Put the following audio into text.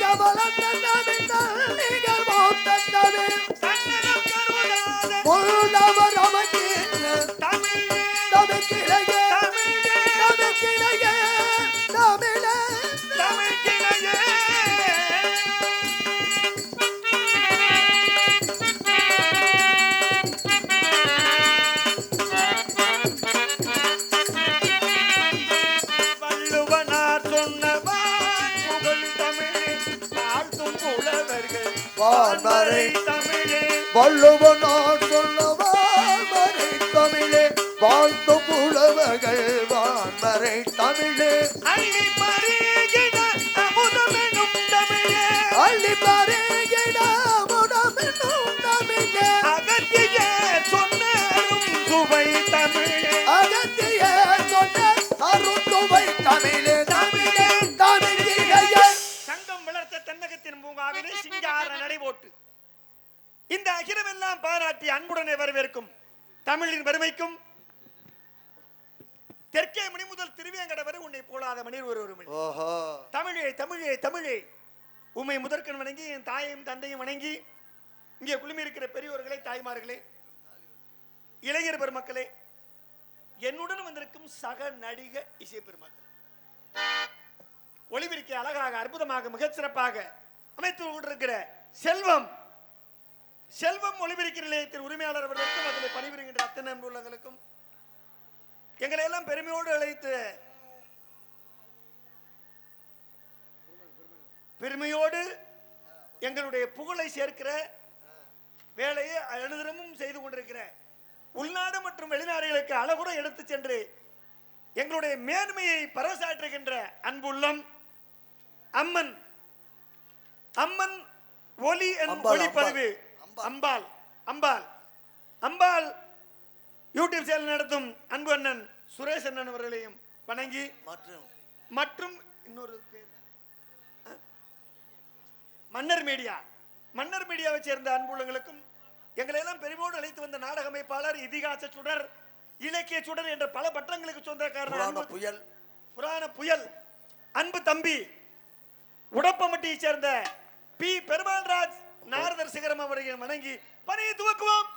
கமலந்தந்தமிந்தல் நிகழ்வோ தந்தமே முழுதவரோ மறை தமிழே. வள்ளுவன் சொல்லவான் மறை தமிழே. வாழ்த்து புலவர்கள் வான்மறை தமிழே. அள்ளி மறை சிங்கார நடைபோட்டு இந்த அகிலமெல்லாம் பாராட்டி அன்புடனே வரவேற்கும் தமிழின் பெருமைக்கும் தெற்கே மணி முதல் திருவேங்கட வரை உன்னை போலாத மணி ஒரு ஒரு மணி தமிழே தமிழே தமிழே. உம்மை முதற்கண் வணங்கி என் தாயையும் தந்தையும் வணங்கி இங்கே குழுமி இருக்கிற பெரியோர்களே தாய்மார்களே இளைஞர் பெருமக்களே என்னுடன் வந்திருக்கும் சக நடிக இசை பெருமக்கள். ஒளிபெருக்கை அழகாக அற்புதமாக மிகச் சிறப்பாக அமைத்து கொண்டிருக்கிற செல்வம். செல்வம் ஒளிபெருக்கை நிலையத்தின் உரிமையாளர் அவர்களுக்கும் அதில் பணிபுரிகின்ற அத்தனை அன்புள்ளங்களுக்கும் எங்களை எல்லாம் பெருமையோடு அழைத்து பெருமையோடு எங்களுடைய புகழை சேர்க்கிற வேலையை அனுதினமும் செய்து கொண்டிருக்கிற உள்நாடு மற்றும் வெளிநாடுகளுக்கு அழகுற எடுத்து சென்று எங்களுடைய மேன்மையை பறைசாற்றுகின்ற அன்புள்ளம் அம்மன். அம்மன் ஒலி ஒளிப்பதிவு அம்பாள். அம்பாள். அம்பாள். யூடியூப் சேனல் நடத்தும் அன்பு அண்ணன் சுரேஷ் அண்ணன் அவர்களையும் வணங்கி மற்றும் மற்றும் இன்னொரு பேர்? மன்னர் மீடியா. மன்னர் மீடியாவை சேர்ந்த அன்புள்ளங்களுக்கும் எங்களை எல்லாம் பெருமோடு அழைத்து வந்த நாடக அமைப்பாளர் இதிகாச சுடர் இலக்கிய சுடர் என்ற பல பட்டங்களுக்கு சொந்தக்காரர் புயல். புராண புயல். அன்பு தம்பி உடப்பமட்டியை சேர்ந்த பி. பெருமாள்ராஜ் நாரதர் சிகரம் அவர்களை வணங்கி பணியை துவக்குவோம்.